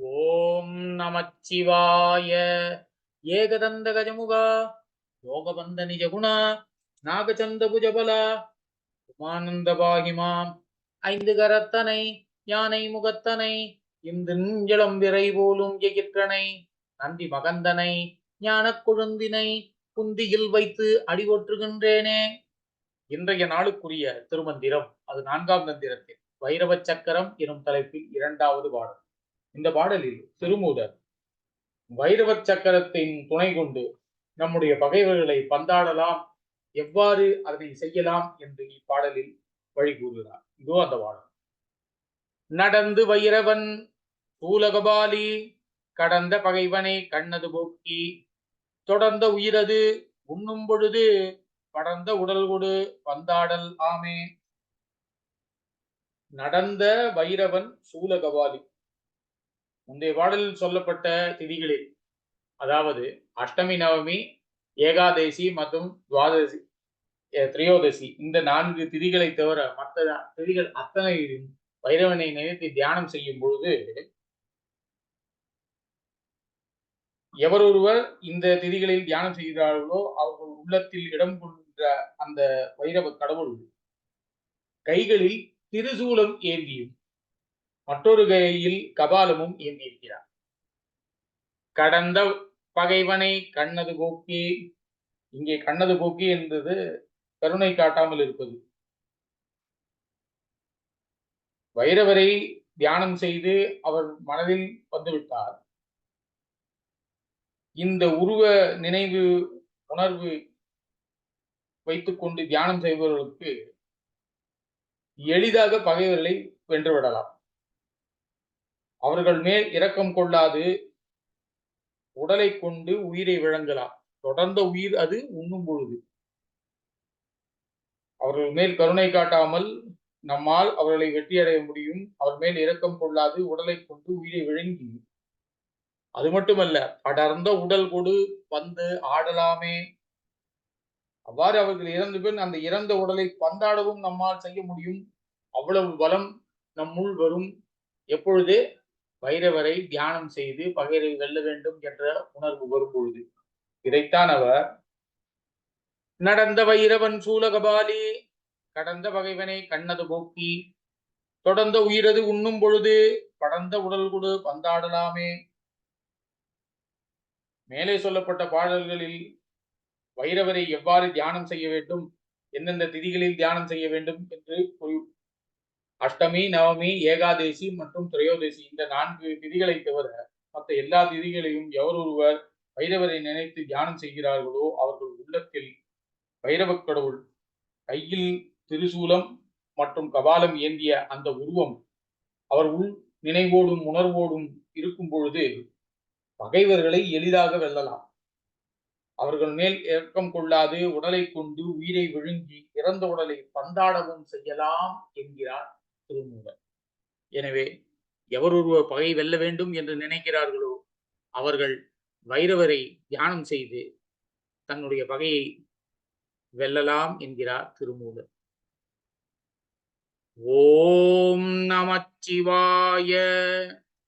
ஓம் நமச்சிவாய. ஏகதந்த கஜமுகா யோகபந்த நிஜகுணா நாகச்சந்த புஜபலா உமானந்த பாகிமாம் ஐந்து கரத்தனை யானை முகத்தனை இந்திஞ்சலம் விரை போலும் எகிற்றனை நந்தி மகந்தனை ஞானக் கொழுந்தினை குந்தியில் வைத்து அடிவொற்றுகின்றேனே இன்றைய நாளுக்குரிய திருமந்திரம் அது நான்காம் தந்திரத்தில் வைரவ சக்கரம் எனும் தலைப்பில் இரண்டாவது பாடல். இந்த பாடலில் திருமூதர் வைரவ சக்கரத்தின் துணை கொண்டு நம்முடைய பகைவர்களை பந்தாடலாம் எவ்வாறு அதனை செய்யலாம் என்று இப்பாடலில் வழி கூறுகிறார் இதோ அந்த பாடல். நடந்து வைரவன் சூலகபாலி கடந்த பகைவனை கண்ணது போக்கி தொடர்ந்த உயிரது உண்ணும் பொழுது படர்ந்த உடல் கொடு பந்தாடல் ஆமே நடந்த வைரவன் சூலகபாலி முந்தைய பாடலில் சொல்லப்பட்ட திதிகளில் அதாவது அஷ்டமி நவமி ஏகாதேசி மற்றும் துவாதசி திரையோதசி இந்த நான்கு திதிகளை தவிர மற்ற திதிகள் அத்தனையும் வைரவனை நினைத்து தியானம் செய்யும் பொழுது எவரொருவர் இந்த திதிகளில் தியானம் செய்கிறார்களோ அவர்கள் உள்ளத்தில் இடம் கொள்கின்ற அந்த வைரவ கடவுள் கைகளில் திருசூலம் ஏந்தியும் மற்றொரு கையில் கபாலமும் ஏந்தியிருக்கிறார். கடந்த பகைவனை கண்ணது போக்கி இங்கே கண்ணது போக்கி என்பது கருணை காட்டாமல் இருப்பது. வைரவரை தியானம் செய்து அவர் மனதில் வந்துவிட்டார். இந்த உருவ நினைவு உணர்வு வைத்துக்கொண்டு தியானம் செய்பவர்களுக்கு எளிதாக பகைவர்களை வென்றுவிடலாம் அவர்கள் மேல் இரக்கம் கொள்ளாது. உடலை கொண்டு உயிரை விளங்கலாம். தொடர்ந்த உயிர் அது உண்ணும் பொழுது. அவர்கள் மேல் கருணை காட்டாமல் நம்மால் அவர்களை வெற்றியடைய முடியும். அவர் மேல் இரக்கம் கொள்ளாது உடலை கொண்டு உயிரை விழுங்கி. அது மட்டுமல்ல அடர்ந்த உடல் கொடு பந்து ஆடலாமே. அவ்வாறு அவர்கள் இறந்த பின் அந்த இறந்த உடலை பந்தாடவும் நம்மால் செய்ய முடியும். அவ்வளவு பலம் நம்முள் வரும். எப்பொழுது வைரவரை தியானம் செய்து பகைரை வெல்ல வேண்டும் என்ற உணர்வு வரும்பொழுது இதைத்தான் அவர் நடந்த வைரவன் சூலகபாலி கடந்த பகைவனை கண்ணது போக்கி தொடர்ந்த உயிரது உண்ணும் பொழுது படர்ந்த உடல் கொடு பந்தாடலாமே. மேலே சொல்லப்பட்ட பாடல்களில் வைரவரை எவ்வாறு தியானம் செய்ய வேண்டும் எந்தெந்த திதிகளில் தியானம் செய்ய வேண்டும் என்று அஷ்டமி நவமி ஏகாதேசி மற்றும் திரையோதசி இந்த நான்கு திதிகளை தவிர மற்ற எல்லா திதிகளையும் எவரொருவர் வைரவரை நினைத்து தியானம் செய்கிறார்களோ அவர்கள் உள்ளத்தில் வைரவ கடவுள் கையில் திருசூலம் மற்றும் கபாலம் ஏந்திய அந்த உருவம் அவர் உள் நினைவோடும் உணர்வோடும் இருக்கும் பொழுது பகைவர்களை எளிதாக வெல்லலாம். அவர்கள் மேல் இறக்கம் கொள்ளாது உடலை கொண்டு உயிரை விழுங்கி இறந்த உடலை பந்தாடவும் செய்யலாம் என்கிறார் திருமூலர் எனவே எவரொருவர் பகை வெல்ல வேண்டும் என்று நினைக்கிறார்களோ அவர்கள் வைரவரை தியானம் செய்து தன்னுடைய பகையை வெல்லலாம் என்கிறார் திருமூலர். ஓம் நமச்சிவாய